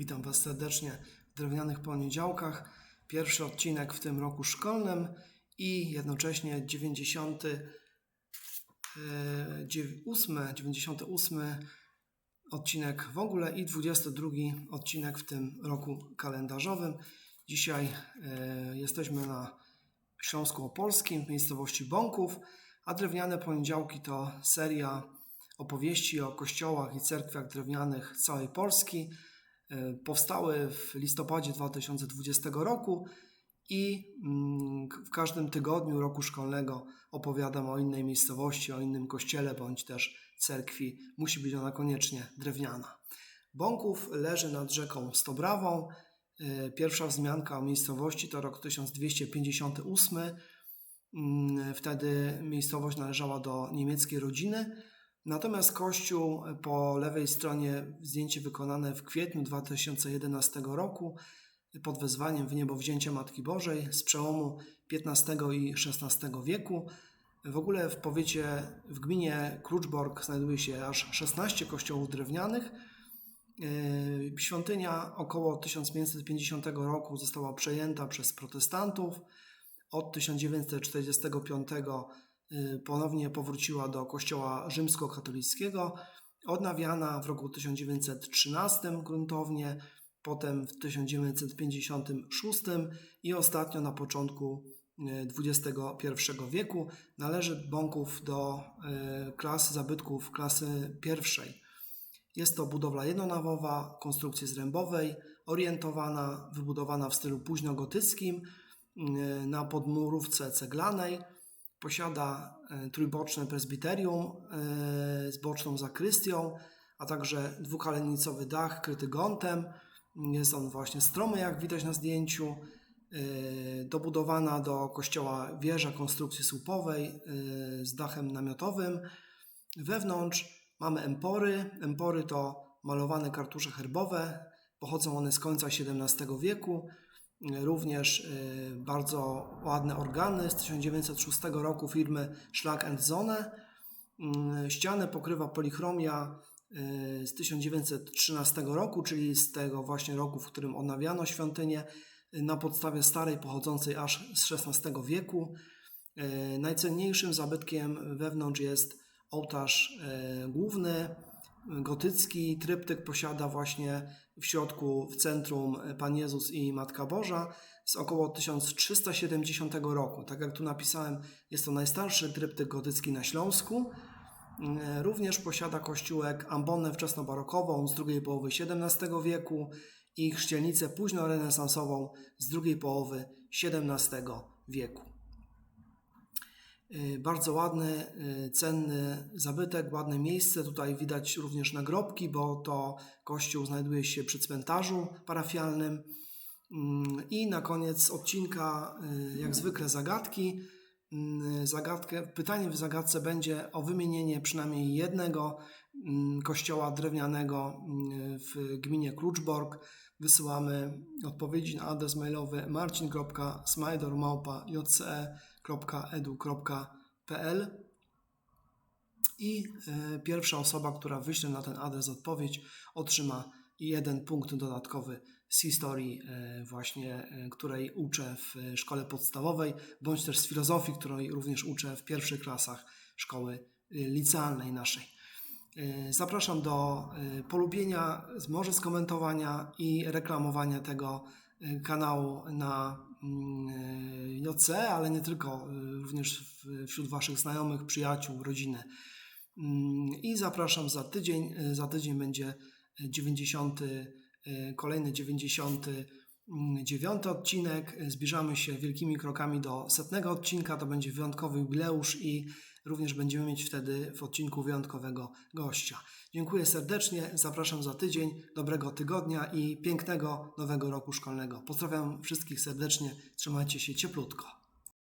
Witam Was serdecznie w drewnianych poniedziałkach. Pierwszy odcinek w tym roku szkolnym i jednocześnie 90, e, dziew- ósmy- 98 odcinek w ogóle i 22 odcinek w tym roku kalendarzowym. Dzisiaj e, jesteśmy na Śląsku Opolskim, w miejscowości Bąków, a drewniane poniedziałki to seria opowieści o kościołach i cerkwiach drewnianych całej Polski. E, Powstały w listopadzie 2020 roku i mm, w każdym tygodniu roku szkolnego opowiadam o innej miejscowości, o innym kościele bądź też cerkwi. Musi być ona koniecznie drewniana. Bąków leży nad rzeką Stobrawą. E, Pierwsza wzmianka o miejscowości to rok 1258. Mm, Wtedy miejscowość należała do niemieckiej rodziny. Natomiast kościół po lewej stronie, zdjęcie wykonane w kwietniu 2011 roku pod wezwaniem w niebo wzięcia Matki Bożej z przełomu XV i XVI wieku. W ogóle w powiecie, w gminie Kluczbork znajduje się aż 16 kościołów drewnianych. Yy, Świątynia około 1550 roku została przejęta przez protestantów. Od 1945 y, ponownie powróciła do kościoła rzymskokatolickiego, odnawiana w roku 1913 gruntownie, potem w 1956 i ostatnio na początku y, XXI wieku. Należy Bąków do y, klasy zabytków klasy pierwszej. Jest to budowla jednonawowa, konstrukcji zrębowej, orientowana, wybudowana w stylu późnogotyckim y, na podmurówce ceglanej. Posiada y, trójboczne prezbiterium y, z boczną zakrystią, a także dwukalenicowy dach kryty gątem. Jest on właśnie stromy, jak widać na zdjęciu. Y, Dobudowana do kościoła wieża konstrukcji słupowej z dachem namiotowym. Wewnątrz mamy empory. Empory to malowane kartusze herbowe. Pochodzą one z końca XVII wieku. Również y, bardzo ładne organy z 1906 roku firmy Schlag Zone. Y, Ścianę pokrywa polichromia y, z 1913 roku, czyli z tego właśnie roku, w którym odnawiano świątynię y, na podstawie starej, pochodzącej aż z XVI wieku. Najcenniejszym zabytkiem wewnątrz jest ołtarz główny, gotycki. Tryptyk posiada właśnie w środku, w centrum Pan Jezus i Matka Boża z około 1370 roku. Tak jak tu napisałem, jest to najstarszy tryptyk gotycki na Śląsku. E, Również posiada kościółek ambonę wczesnobarokową z drugiej połowy XVII wieku i chrzcielnicę późnorenesansową z drugiej połowy XVII wieku. Y, Bardzo ładny, y, cenny zabytek, ładne miejsce. Tutaj widać również nagrobki, bo to kościół znajduje się przy cmentarzu parafialnym. Mm, I na koniec odcinka, y, jak zwykle, zagadki. Mm, Zagadkę, pytanie w zagadce będzie o wymienienie przynajmniej jednego kościoła drewnianego mm, w gminie. Wysyłamy odpowiedzi na adres mailowy marcin.smajdor.jce.edu.pl i e, pierwsza osoba, która wyśle na ten adres odpowiedź, otrzyma jeden punkt dodatkowy z historii, e, właśnie e, której uczę w e, szkole podstawowej, bądź też z filozofii, której również uczę w pierwszych klasach szkoły e, licealnej naszej. E, Zapraszam do e, polubienia, może skomentowania i reklamowania tego e, kanału na mm, JC, ale nie tylko, również wśród Waszych znajomych, przyjaciół, rodziny. Mm, I zapraszam za tydzień. Za tydzień będzie 90, e, kolejny 99 odcinek. E, Zbliżamy się wielkimi krokami do setnego odcinka. To będzie wyjątkowy jubileusz i również będziemy mieć wtedy w odcinku wyjątkowego gościa. Dziękuję serdecznie. Zapraszam za tydzień. Dobrego tygodnia i pięknego nowego roku szkolnego. Pozdrawiam wszystkich serdecznie. Trzymajcie się cieplutko.